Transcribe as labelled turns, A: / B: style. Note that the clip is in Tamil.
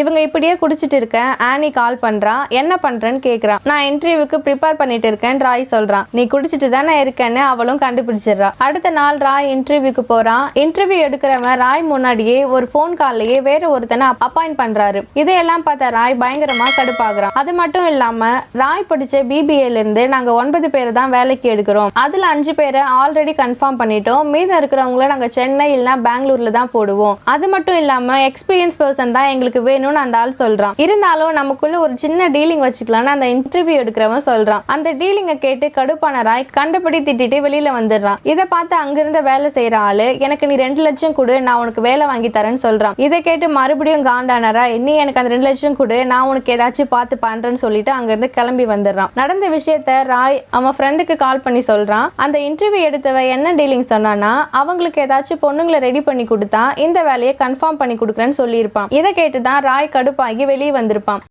A: இவங்க இப்படியே குடிச்சிட்டு இருக்கேன். ஆனி கால் பண்ணுறான் என்ன பண்றேன்னு கேக்குறான் நான் இன்டர்வியூக்கு ப்ரிப்பேர் பண்ணிட்டு இருக்கேன் ராய் சொல்றான் நீ குடிச்சிட்டு தானே இருக்கேன்னு அவளும் கண்டுபிடிச்சிடுறா. அடுத்த நாள் ராய் இன்டர்வியூக்கு போறான் இன்டர்வியூ எடுக்கிறவன் ராய் முன்னாடியே ஒரு ஃபோன் கால்லயே வேற ஒருத்தனை அப்பாயிண்ட் பண்றாரு. இதையெல்லாம் பார்த்தா ராய் பயங்கரமா கடுப்பாகிறான் அது மட்டும் இல்லாம ராய் பிடிச்ச பிபிஏல இருந்து நாங்க ஒன்பது பேர் தான் வேலைக்கு எடுக்கிறோம். அதுல அஞ்சு பேரை ஆல்ரெடி கன்ஃபார்ம் பண்ணிட்டோம். மீதம் இருக்கிறவங்கள நாங்க சென்னை இல்லைன்னா பெங்களூர்ல தான் போடுவோம். அது மட்டும் இல்லாம எக்ஸ்பீரியன்ஸ் பர்சன் தான் எங்களுக்கு வேணும். வேணும்னு அந்த ஆள் சொல்றான். இருந்தாலும் நமக்குள்ள ஒரு சின்ன டீலிங் வச்சுக்கலாம்னு அந்த இன்டர்வியூ எடுக்கிறவன் சொல்றான். அந்த டீலிங்கை கேட்டு கடுப்பான ராய் கண்டபடி திட்டிட்டு வெளியில வந்துடுறான். இதை பார்த்து அங்கிருந்த வேலை செய்யற ஆளு எனக்கு நீ ரெண்டு லட்சம் கொடு நான் உனக்கு வேலை வாங்கி தரேன்னு சொல்றான். இதை கேட்டு மறுபடியும் காண்டான ராய் நீ எனக்கு அந்த ரெண்டு லட்சம் கொடு நான் உனக்கு ஏதாச்சும் பார்த்து பண்றேன்னு சொல்லிட்டு அங்கிருந்து கிளம்பி வந்துடுறான். நடந்த விஷயத்த ராய் அவன் ஃப்ரெண்டுக்கு கால் பண்ணி சொல்றான். அந்த இன்டர்வியூ எடுத்தவ என்ன டீலிங் சொன்னானா அவங்களுக்கு ஏதாச்சும் பொண்ணுங்களை ரெடி பண்ணி கொடுத்தா இந்த வேலையை கன்ஃபார்ம் பண்ணி கொடுக்குறேன்னு சொல்லியிருப்பான். இதை கேட்டு தான் தாய் கடுப்பாகி வெளியே வந்திருப்பான்